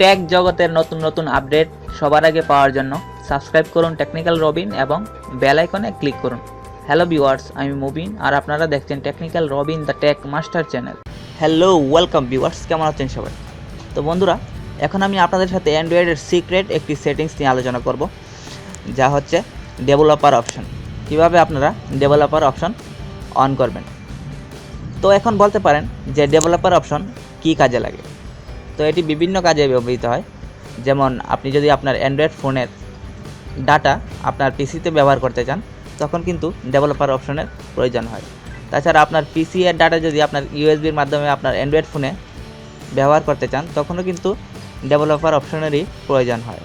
Take জগতের নতুন নতুন আপডেট সবার আগে পাওয়ার জন্য সাবস্ক্রাইব করুন টেকনিক্যাল রবিন এবং বেল আইকনে ক্লিক করুন। হ্যালো ভিউয়ার্স আমি মুবিন আর আপনারা দেখছেন technical Robin the tech master channel hello welcome viewers কেমন আছেন সবাই? তো বন্ধুরা, এখন আমি আপনাদের সাথে অ্যান্ড্রয়েডের সিক্রেট একটি সেটিংস নিয়ে আলোচনা করব, যা হচ্ছে ডেভেলপার অপশন কীভাবে আপনারা ডেভেলপার অপশন অন করবেন? তো এখন বলতে পারেন যে ডেভেলপার অপশন কী কাজে লাগে। তো এটি বিভিন্ন কাজে ব্যবহৃত হয়। যেমন আপনি যদি আপনার অ্যান্ড্রয়েড ফোনের ডাটা আপনার পিসিতে ব্যবহার করতে চান, তখন কিন্তু ডেভেলপার অপশনের প্রয়োজন হয়। তাছাড়া আপনার পিসি এর ডাটা যদি আপনার ইউএসবির মাধ্যমে আপনার অ্যান্ড্রয়েড ফোনে ব্যবহার করতে চান, তখনও কিন্তু ডেভেলপার অপশনেরই প্রয়োজন হয়।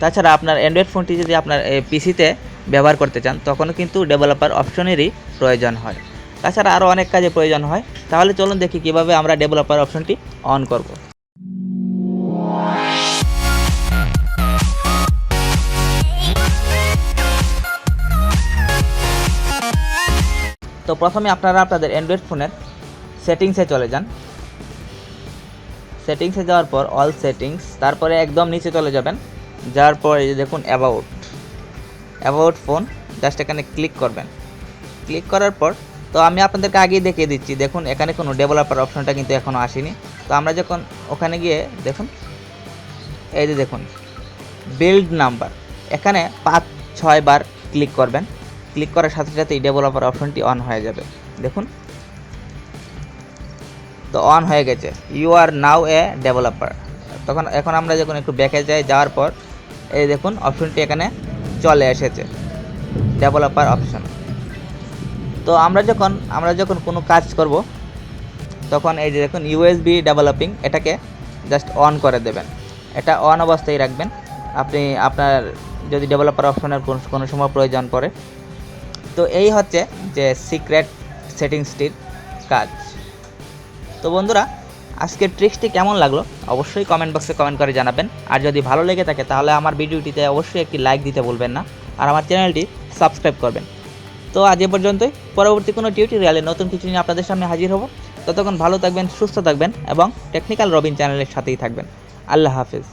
তাছাড়া আপনার অ্যান্ড্রয়েড ফোনটি যদি আপনার পিসিতে ব্যবহার করতে চান, তখনও কিন্তু ডেভেলপার অপশনেরই প্রয়োজন হয়। তাছাড়া আরও অনেক কাজে প্রয়োজন হয়। তাহলে চলুন দেখি কীভাবে আমরা ডেভেলপার অপশনটি অন করব। তো প্রথমে আপনারা আপনাদের অ্যান্ড্রয়েড ফোনের সেটিংসে চলে যান। সেটিংসে যাওয়ার পর অল সেটিংস তারপরে একদম নিচে চলে যাবেন। যাওয়ার পর এই যে দেখুন অ্যাবাউট অ্যাবাউট ফোন জাস্ট এখানে ক্লিক করবেন। ক্লিক করার পর, তো আমি আপনাদেরকে আগেই দেখিয়ে দিচ্ছি, দেখুন এখানে কোনো ডেভেলপার অপশনটা কিন্তু এখনও আসেনি। তো আমরা যখন ওখানে গিয়ে দেখুন, এই যে দেখুন বিল্ড নাম্বার এখানে পাঁচ, ছয় বার ক্লিক করবেন। ক্লিক করার সাথে সাথেই ডেভেলপার অপশনটি অন হয়ে যাবে। দেখুন। তো অন হয়ে গেছে। You R now A developer তখন এখন আমরা যখন একটু ব্যাকে যাই, যাওয়ার পর, এই দেখুন অপশনটি এখানে চলে এসেছে। ডেভেলপার অপশন তো আমরা যখন আমরা যখন কোনো কাজ করব, তখন এই যে দেখুন ইউএসবি ডেভেলপিং এটাকে জাস্ট অন করে দেবেন। এটা অন অবস্থায় রাখবেন। আপনি আপনার, যদি ডেভেলপার অপশনের কোন- কোনো সময় প্রয়োজন পড়ে তো এই হচ্ছে যে সিক্রেট সেটিংসটির কাজ। তো বন্ধুরা, আজকের ট্রিক্সটি কেমন লাগল অবশ্যই কমেন্ট বক্সে কমেন্ট করে জানাবেন। আর যদি ভালো লেগে থাকে, তাহলে আমার ভিডিওটিতে অবশ্যই একটি লাইক দিতে ভুলবেন না। আর আমার চ্যানেলটি সাবস্ক্রাইব করবেন। তো আজ এ পর্যন্তই। পরবর্তী কোনো টিউটোরিয়ালে নতুন কিছু নিয়ে আপনাদের সামনে হাজির হব। ততক্ষণ ভালো থাকবেন, সুস্থ থাকবেন এবং টেকনিক্যাল রবিন চ্যানেলের সাথেই থাকবেন। আল্লাহ হাফেজ।